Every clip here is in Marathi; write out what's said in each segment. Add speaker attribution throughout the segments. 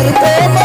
Speaker 1: I'm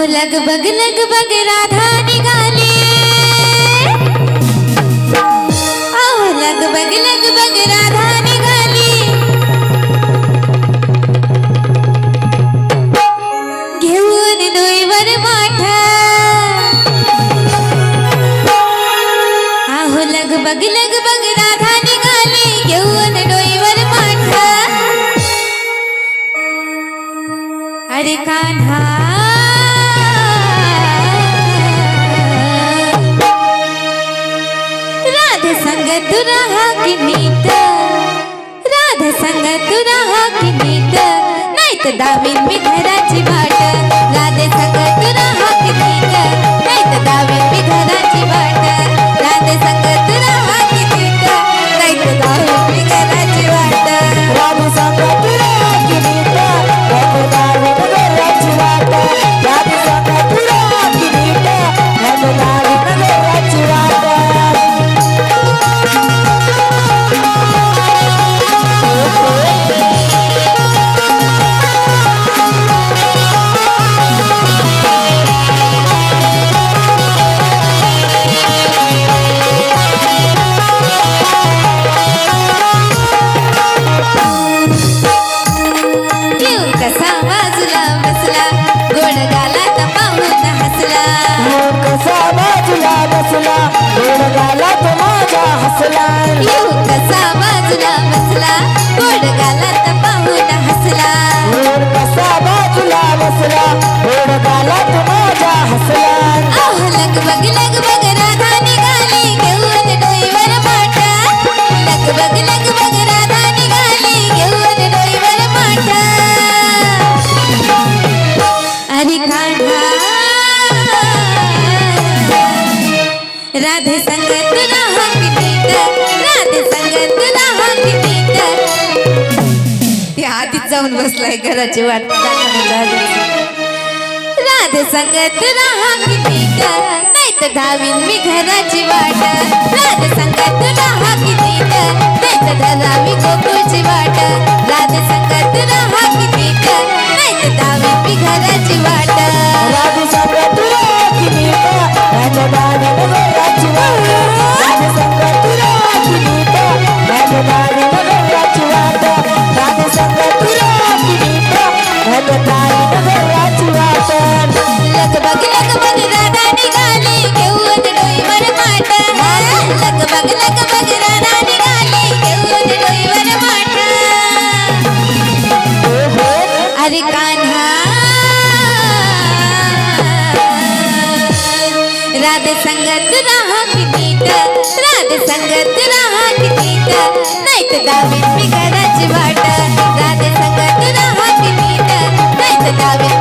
Speaker 1: हो लगभग लगभग राधा निकाले आओ लगभग लगभग राधा निकाली घेऊन डोईवर माठा। आहो लगभग लग संगत राहा की नीट संगत राहा की नीट. नाही तर दावीन मी घराची वाट. राधे संगत राहा की नीट नाही तर दावीन
Speaker 2: संगत
Speaker 1: हसला.
Speaker 2: थोडं गालात माझ्या हसला.
Speaker 1: लग बग लग बग ते आधीच जाऊन बसलाय घराची वाट राधे संगत राहा नाही तर धावीन मी घराची वाट. राधे संगत राहा किती नाही तर धावी गोकुळची वाट. राधे संगत राहा किती नाही तर धावीन मी घराची वाट.
Speaker 2: संगत
Speaker 1: राहा किती राध संगत राहा किती नाहीत दावीत बिघडाची वाट राध संगत राहा किती नाहीत दावीत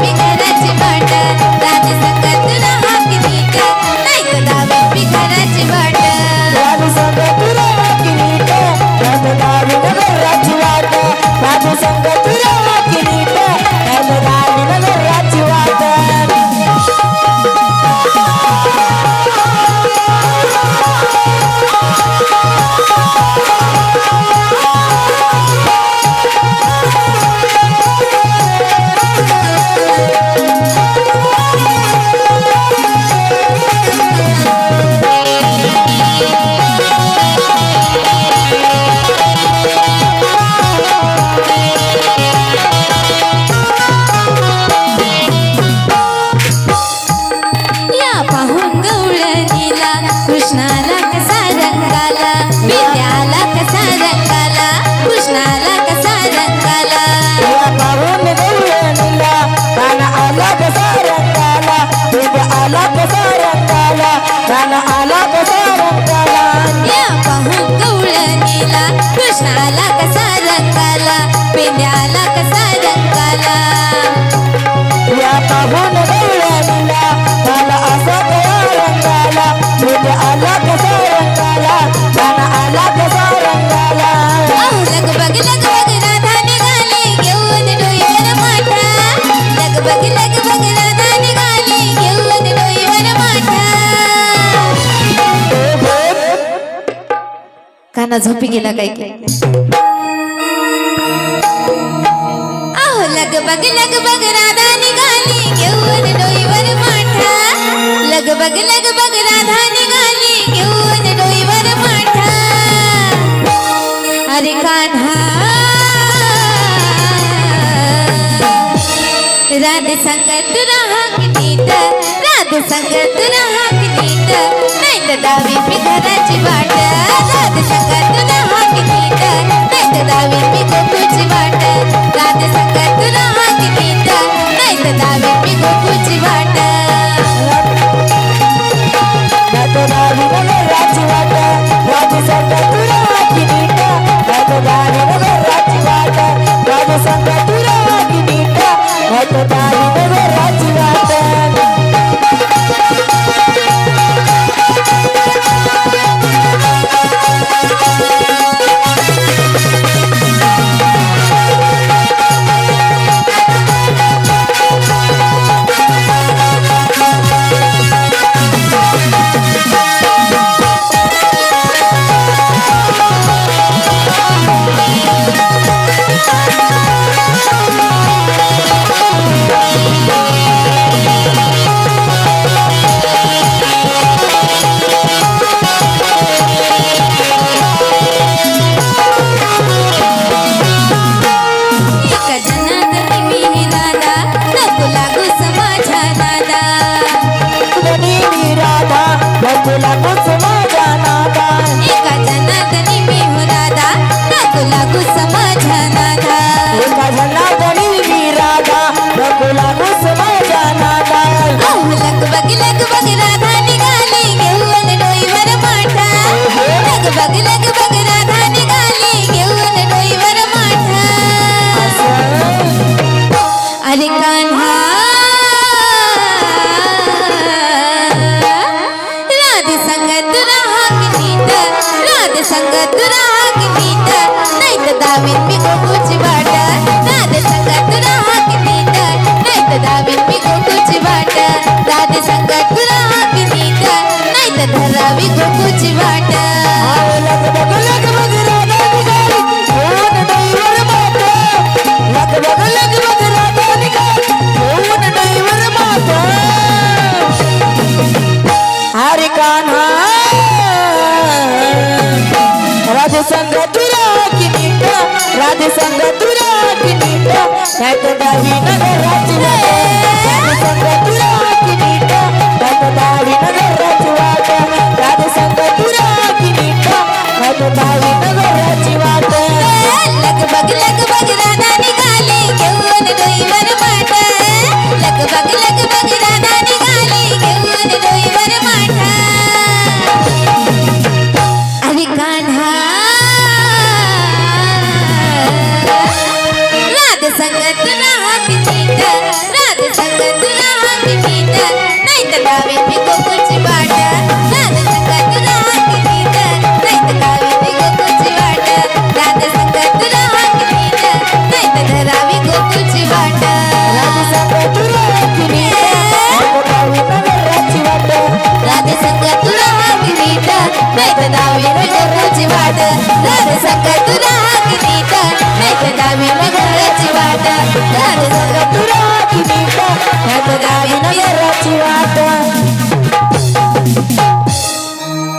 Speaker 1: नाला कसा रंगाला पिण्याला कसा रंगाला झोपी गेला काय काय? आहो लग बग लग बग राधा निघाली घेऊन डोईवर माठा. लग बग लग बग राधा निघाली घेऊन डोईवर माठा. अरे कान्हा. राधे संगत राहा कितीत राधे संगत राहा कितीत नाही तर दावी मी घराची वाट.
Speaker 2: राजसंग तुला
Speaker 1: संगत राहा कितीत नाही तर दावीत मी गोकुळची वाट राधे संगत राहा कितीत नाही तर दावीत मी गोकुळची वाट राधे संगत राहा कितीत नाही तर धरावी गोकुळची वाट
Speaker 2: लगबग लगबग संग तुला किनीट त्यात दावी नगराची वाट. संग तुला त्यात दावी नगराची वाट. संग तुला त्यात दावी नगराची वाट
Speaker 1: राधा संगत राहा कितीत राध संगत राहा कितीत नाही तर गावी मी गोकुळची वाट राध संगत राहा कितीत नाही तर गावी मी गोकुळची वाट राध संगत राहा कितीत नाही तर धरावी गोकुळची वाट
Speaker 2: राधे दावी
Speaker 1: संगत राहा कितीत नाही तर गावी मी गोकुळची वाट राध संगत राहा कितीत